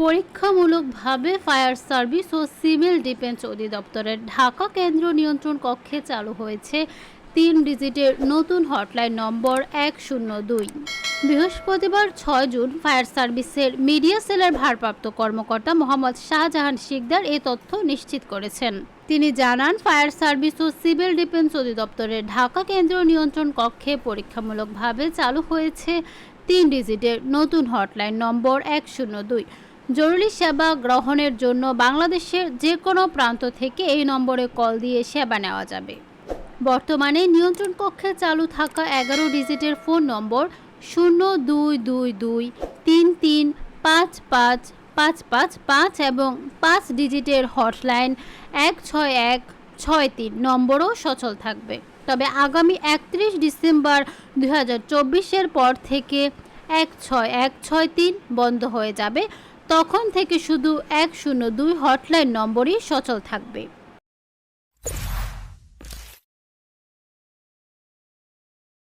পরীক্ষামূলকভাবে fire service ও civil defence অধিদপ্তরের ঢাকা কেন্দ্র নিয়ন্ত্রণ কক্ষে চালু হয়েছে তিন ডিজিটের নতুন হটলাইন নম্বর এক শূন্য দুই। বৃহস্পতিবার ছয় জুন ফায়ার সার্ভিসের মিডিয়া সেলের ভারপ্রাপ্ত কর্মকর্তা মোহাম্মদ শাহজাহান শিকদার এ তথ্য নিশ্চিত করেছেন। তিনি জানান, ফায়ার সার্ভিস ও সিভিল ডিফেন্স অধিদপ্তরের ঢাকা কেন্দ্র নিয়ন্ত্রণ কক্ষে পরীক্ষামূলকভাবে চালু হয়েছে তিন ডিজিটের নতুন হটলাইন নম্বর এক শূন্য দুই। জরুরি সেবা গ্রহণের জন্য বাংলাদেশের যে কোনো প্রান্ত থেকে এই নম্বরে কল দিয়ে সেবা নেওয়া যাবে। বর্তমানে নিয়ন্ত্রণ কক্ষে চালু থাকা এগারো ডিজিটের ফোন নম্বর শূন্য দুই দুই দুই তিন তিন পাঁচ পাঁচ পাঁচ পাঁচ পাঁচ এবং পাঁচ ডিজিটের হটলাইন এক ছয় এক ছয় তিন নম্বরও সচল থাকবে। তবে আগামী একত্রিশ ডিসেম্বর দুই পর থেকে এক ছয় এক ছয় তিন বন্ধ হয়ে যাবে। তখন থেকে শুধু এক শূন্য দুই হটলাইন নম্বরই সচল থাকবে।